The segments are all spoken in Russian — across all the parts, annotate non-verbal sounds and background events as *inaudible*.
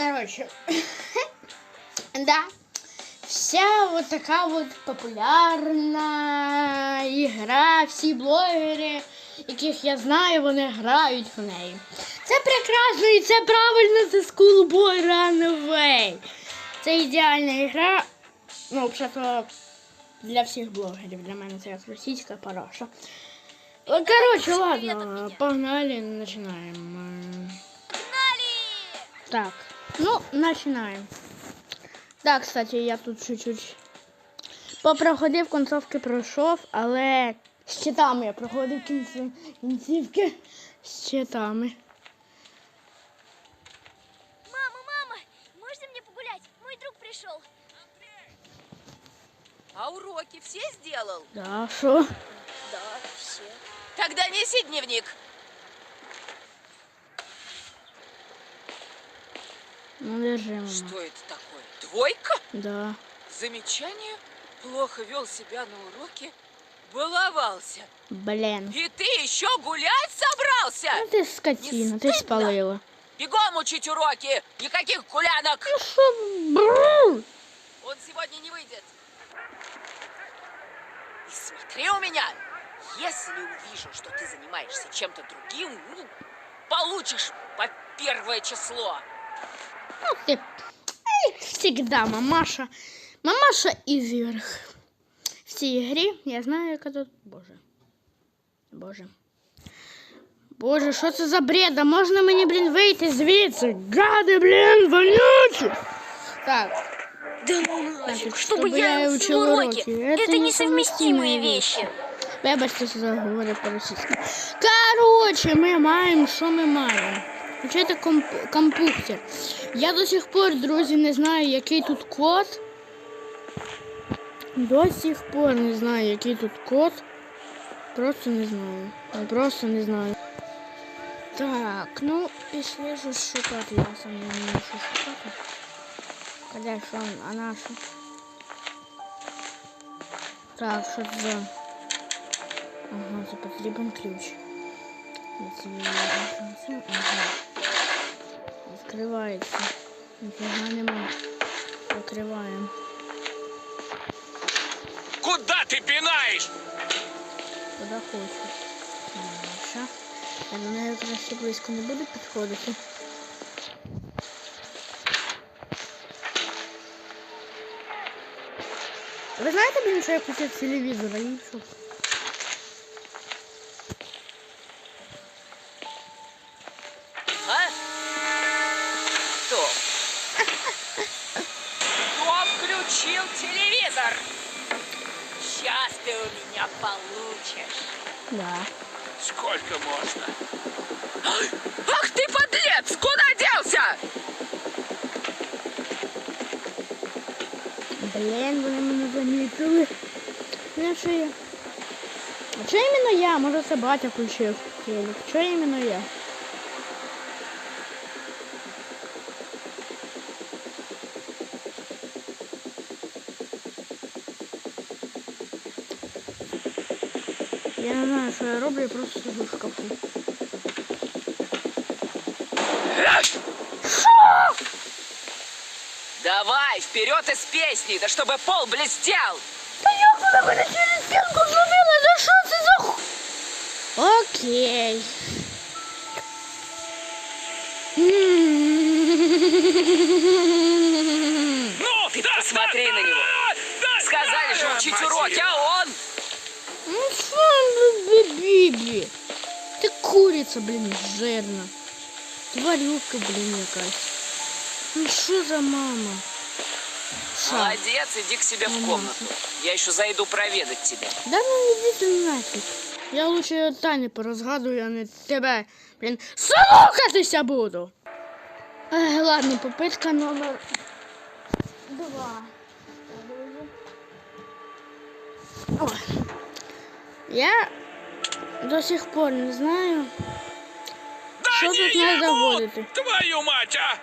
Короче, *laughs* да, вся вот така вот популярна ігра, всі блогери, яких я знаю, вони грають в неї. Це прекрасно і це правильно, це Schoolboy Runaway. Це ідеальна ігра. Ну, взагалі, для всіх блогерів. Для мене це як російська параша. Ну, Короче, ладно, погнали, починаємо. Так, ну, начинаем. Да, кстати, я тут чуть-чуть попроходив, концовки пройшов, але з читами я проходив кінці... кінцівки з читами. Мама, мама, можно мне погулять? Мой друг пришел. А уроки все сделал? Да, що? Да, все. Тогда неси дневник. Ну, держи, мама. Что это такое? Двойка? Да. Замечание? Плохо вел себя на уроке? Баловался. Блін. И ты еще гулять собрался? Ну ти скотина, ти стыдно? спалила. Бегом учить уроки! Никаких гулянок! Ну? Бррр. Он сегодня не выйдет. И смотри у меня. Если увижу, что ты занимаешься чем-то другим, ну, получишь по первое число. Ну ти. Ей, всегда мамаша. Мамаша із ігр. В цій грі я знаю, яка тут. Боже. Боже. Боже, що це за бред? А можна мені, блін, вийти звідси? Гади, блін, вонючі! Так, Да ну нафиг, нафиг, чтобы чтобы я я учил учил уроки. уроки. Это Это несовместимые несовместимые вещи. вибачте, що заговорив по-російськи. Короче, ми маємо, що ми маємо? Включайте комп- комп'ютер. Я до сих пор, друзі, не знаю, який тут код. До сих пор не знаю, який тут код. Просто не знаю. Я просто не знаю. Так, ну, пішли ж шукати. Я сам не вмію що шукати. А де що, а наша? Так, що це за... Ага, це потрібен ключ. Це це, Ага. Відкривається. Ніфіга нема. Закриваємо. Куда ты пинаешь? Куди хочу. Наша. Я до неї краще близько не буду підходити. Ви знаєте, блін, що я включив телевізор, а їй телевизор? Сейчас ты у меня получишь. Да. Сколько можно? Ах *gasps* ты подлец! Куда делся? Блін, вони мене замітили. Ну що я? А чого іменно я? Може це батя включив телек. Чого іменно я? Я Роблю, я просто сижу в шкафу. Давай, вперед из песни, да чтобы пол блестел! Та як вона мене через стінку зробила? Да що це за ху... Окей. Ну, Ты да, посмотри да, на него. да, да, Сказали же да, учить уроки, а Биби? Ты курица, блин, жирна. Тварюка, блин, якась. Ну что за мама? Молодец, иди к себе в Нормально. комнату. Я еще зайду проведать тебя. Да ну иди ты нафиг. Я лучше Тані порозгадую, а не тебе. Блін, слухатися буду. Ех, ладно, попитка номер два. Ой. Я до сих пор не знаю, Да Что не тут надо ему. Твою мать, а!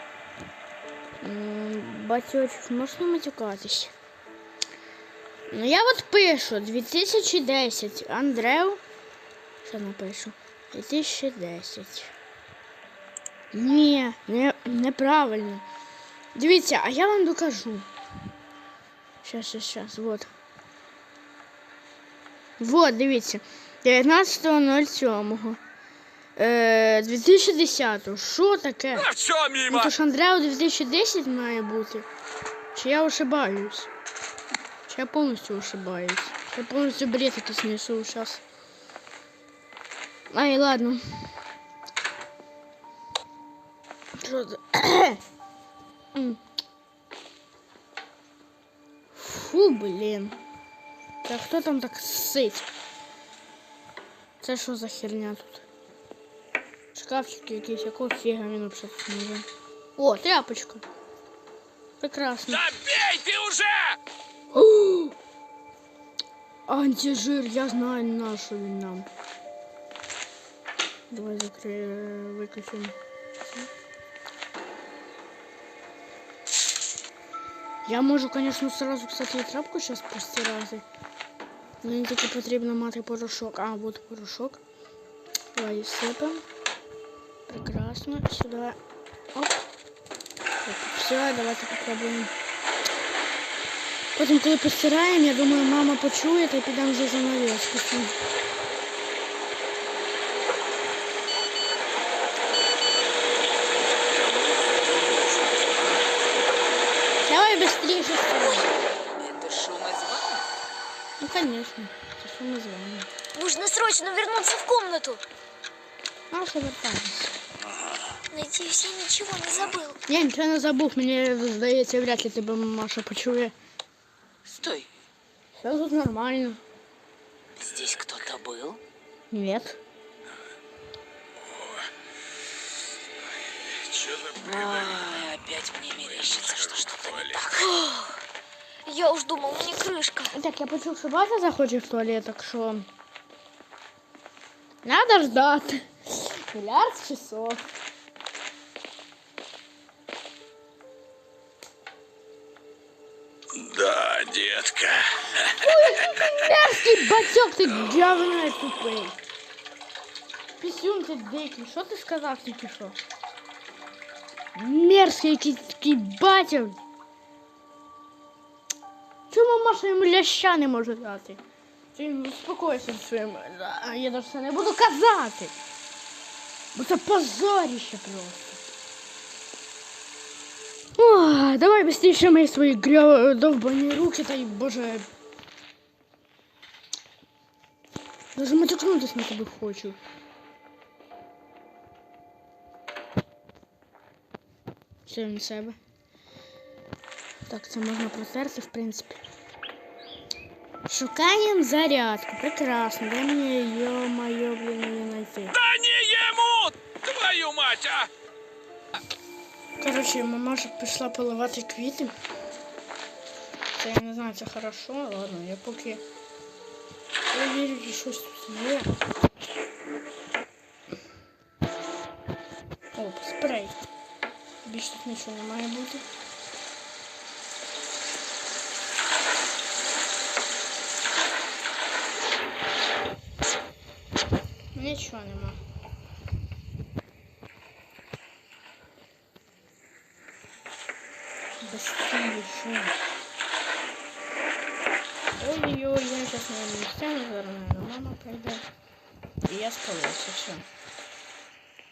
Батьочок, можна матюкатись? Ну я от пишу 2010. Андреу. Що напишу? 2010. Ні, не, неправильно. Дивіться, а я вам докажу. Щас, щас, щас, вот. Вот, дивіться. 19.07. Е, 2010. Що таке? Ну мимо. то ж Андрео 2010 має бути. Чи я ошибаюсь? Чи я повністю ошибаюсь? Я повністю бред якийсь несу зараз. Ай, ладно. Що це? Фу, блін. Та хто там так сить? Це що за херня тут? Шкафчики якісь, якого фіга він взагалі тут не О, тряпочка. Прекрасно. Да бей ты уже! *gasps* Антижир, я знаю на що він нам. Давай закриємо, виключимо. це. Я можу, конечно, сразу, кстати, і тряпку сейчас постирати. Мені тільки потрібно мати порошок. А, вот порошок. Давай сипемо. Прекрасно. Сюда. Оп. Все, давайте попробуємо. Потім, коли постираємо, я думаю, мама почує та підемо вже за навіску. Давай быстрее стирай. Ну, конечно. Это что мы звоним. Нужно срочно вернуться в комнату. Наша вертаємось. Надеюсь, я ничего не забыл. Я нічого не забув, мені здається, вряд ли тебе Маша почує. Стой, Все тут нормально. здесь кто-то был? Нет. Что-то Ой, опять мне мерещится, что что-то не так. Я уж думал, мне крышка. Так, я почув, що Бася захоче в туалет, так що... Надо ждати. Миллиард часов. Да, детка. Мерзкий батьок, ти говно тупий. Пісюн ти дикий, що ти сказав тільки що? Мерзкий якийсь такий батьок. Чому Маша йому ляща не може дати? Ти успокойся своїм. А, Я навіть це не буду казати. Бо це позоріще просто. О, давай быстрее мої свої гря... довбані руки та й боже. Даже матюкнутись на тебе хочу. Все на себе. Так, це можна протерти, в принципі. Шукаємо зарядку. Прекрасно. Де мені йо-моє, блін, її знайти? Да не ему! Твою мать, а! Коротше, мамаша пішла поливати квіти. Це я не знаю, це хорошо, ладно, я поки перевірю, чи щось тут є. Оп, спрей. Більш тут нічого не має бути. Нічого нема. Быстрее еще. Ой-ой-ой, я сейчас, наверное, не встану, зараз, наверное, мама прийде. І я спалюся, все.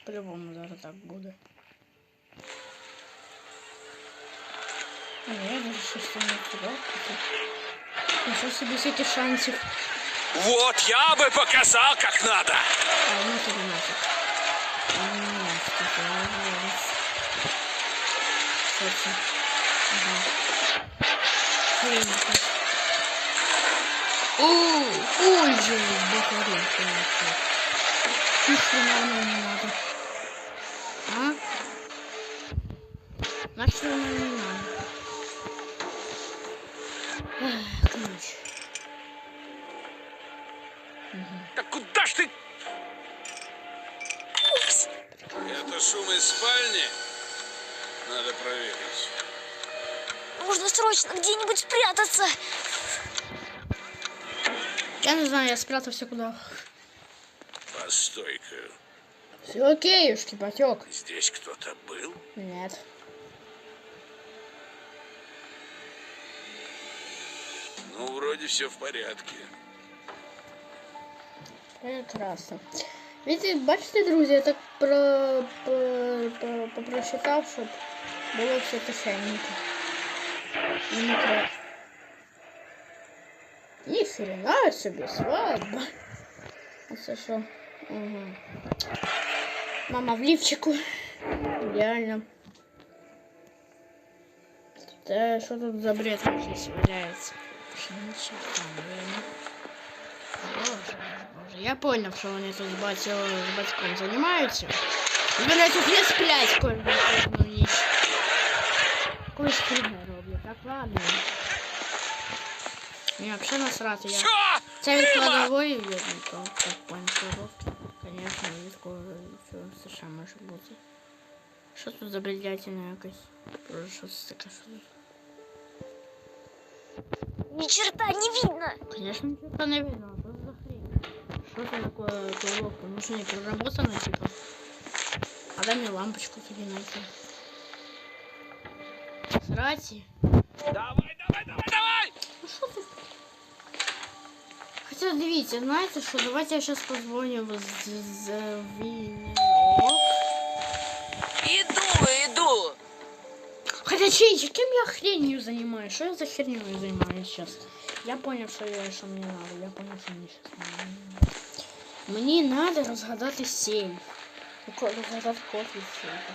По-любому зараз так буде. А ні, я даже щось там не туди. Нічого собі скільки шансів. Вот я бы показал, как надо. А, ну тобі нафиг. Ні, скільки я говорю. Що це? Ага. Хрень якась. О, ой же, бахарин, конечно. Ни хрена оно не надо. А? Нахер оно не надо. Эх, ключ. Да куда ж ты? Конечно, шум из спальни надо проверить. Нужно срочно где-нибудь спрятаться. Я не знаю, я спрятался куда. Постойка. Все окей, ушки потек. Здесь кто-то был? Нет. Ну, вроде все в порядке. Прекрасно. Видите, бачите, друзья, так про, про, про, попрочитав, щоб було все тихенько. І не треба. Ніхрена собі, свадьба. А це що? Угу. Мама в лівчику. Ідеально. Та що тут за бред якийсь валяється? Пшеничка, блин. Боже, боже, я понял, що вони тут з, батько, з батьком займаються. І Вони тут не сплять кожну кожну ніч. Якусь фігню роблять, так ладно. Мені взагалі насрати, я... Все! Це від Дима! кладової видно, то так понял, коробки. Конечно, від кого все, все ще може бути. Що тут за бредятина якась? Про що це таке? Що тут? Ни черта не видно. Конечно, ничего не видно. Что за хрень? Что это такое коробка? Ну что, не проработано, типа? А дай мне лампочку тебе найти. Срати. Давай, давай, давай, давай! Ну что ты? Хотя, дивіться, знаєте що, давайте я сейчас позвоню в звінок. Иду, иду. Хотя, чей, кем я хренью занимаюсь? Что я за херню занимаюсь сейчас? Я понял, что, я, что мне надо. Я понял, что мне сейчас надо. Мені надо розгадати сейф. Ну, ко- Розгадати код від сейфа.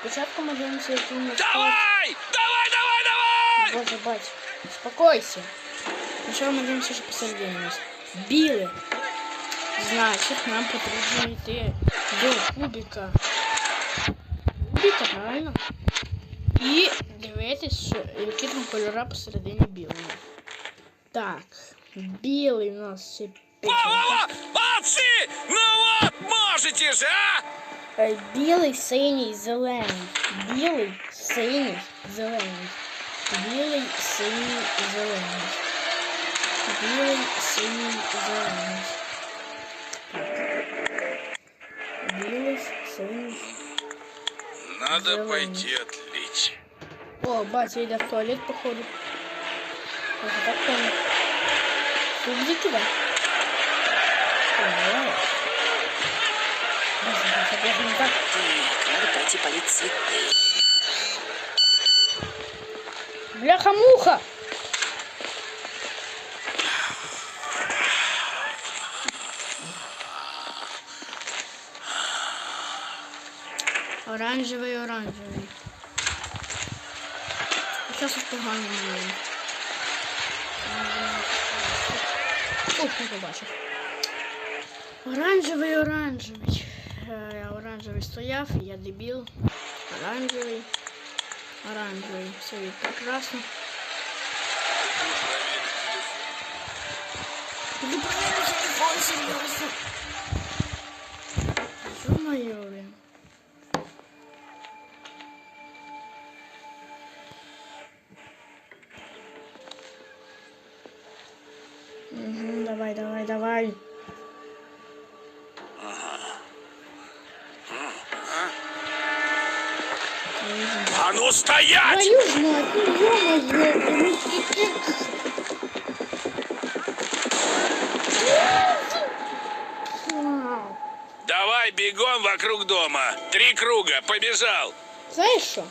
Спочатку ми дивимося, який у нас код. Давай! Давай, давай, давай! Боже, бать, успокойся. Сначала мы дивимося, що посередині у нас. Біле. Значить, нам потрібно йти до кубика. Кубика, правильно? І дивитись, що, які там кольора посередині білого. Так, білий у нас ще Во-во-во! Молодцы! Ну вот, можете же, а! Е, Білий, синій, зелений. Білий, синій, зелений. Білий, синій, зелений. Білий, синій, зелений. Так. Білий, синій. Надо Зеленый. пойти отлить. О, батя йде в туалет, походу. Ага, так понял. Иди туда. Ой. Надо пойти полить цветы. Бляха-муха! Оранжевий, оранжевий. Сейчас поганий момент. Ух, не побачив. Оранжевий, оранжевий. Е, Оранжевий стояв, я дебіл. Оранжевий. Оранжевый. Все прекрасно. Иди проверь телефон, серьезно. Ё-моё, блин. Мгм, давай, давай, давай. Ну стоять! Твою мать, ё-моё. Давай бегом вокруг дома. Три круга, побежал. Знаєш що?